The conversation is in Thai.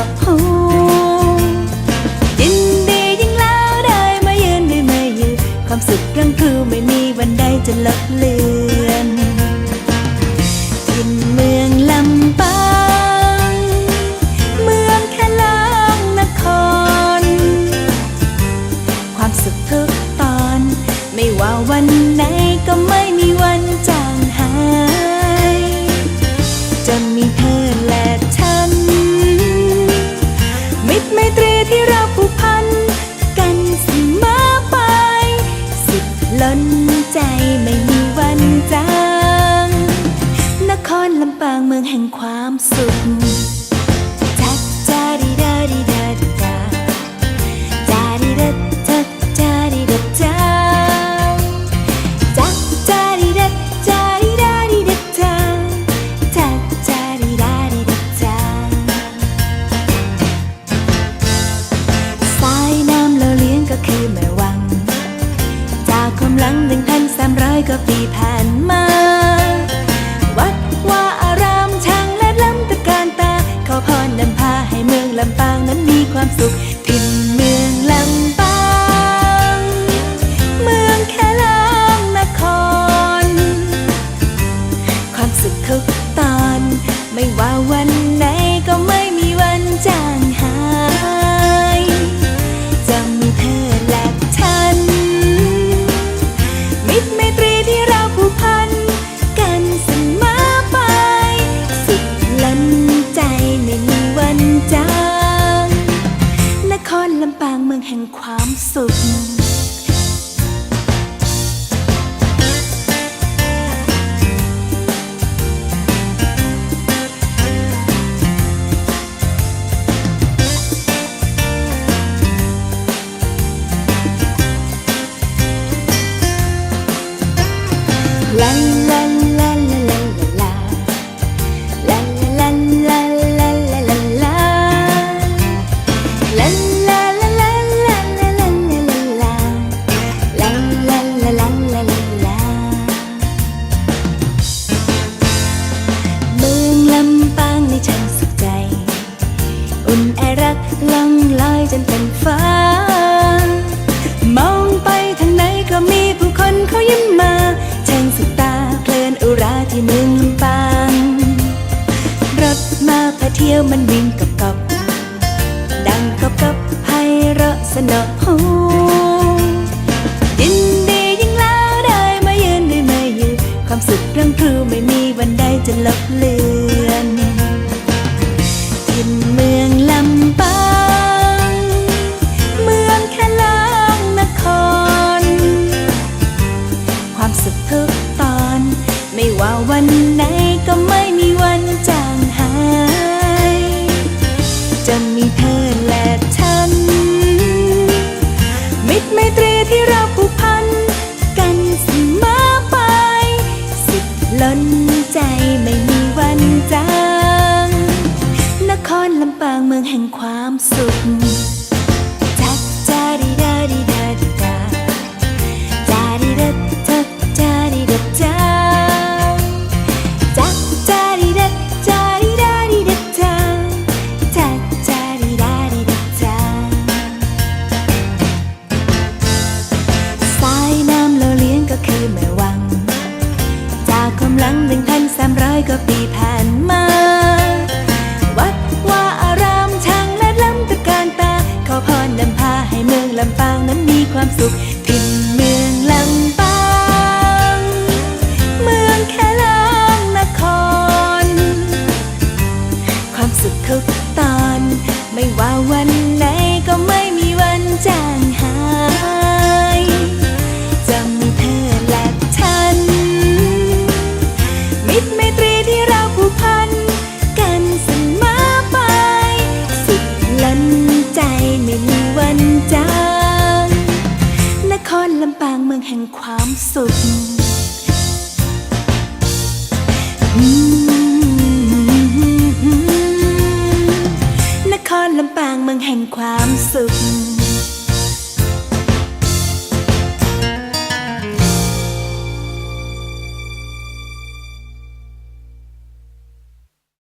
อกหูยินดียิ่งแล้วได้มายืนได้มายืนความสุขรัง ลำปางเมืองแห่งความสุขจัดจาดีดาดีดาดีดาจาดีดาจัดจาดีดาจ้าจัดจาดีดาจาดีดาดีดาจ้าจัดจาดีดาดีดัจาสายน้ำเราเลี้ยงก็คือแม่วัง จากความหลังหนึ่งพันสามร้อยกว่าปีผ่านมา ลำปางนั้นมีความสุข แห่งความสุข แห่งความสุขจักจาดีดาดีดาดีดาจาดีดัจักจาดีดัดจาจัจาดีดัจาดีดาดีดัดจาจัจาดีดาดีดัสายน้ำเราเลี้ยงก็คือแม่วัง จากกำลังหนึ่งพันสามร้อยกว่าปีผ่านมาำปางนั้นมีความสุข แห่งความสุขนครลำปางเมืองแห่งความสุข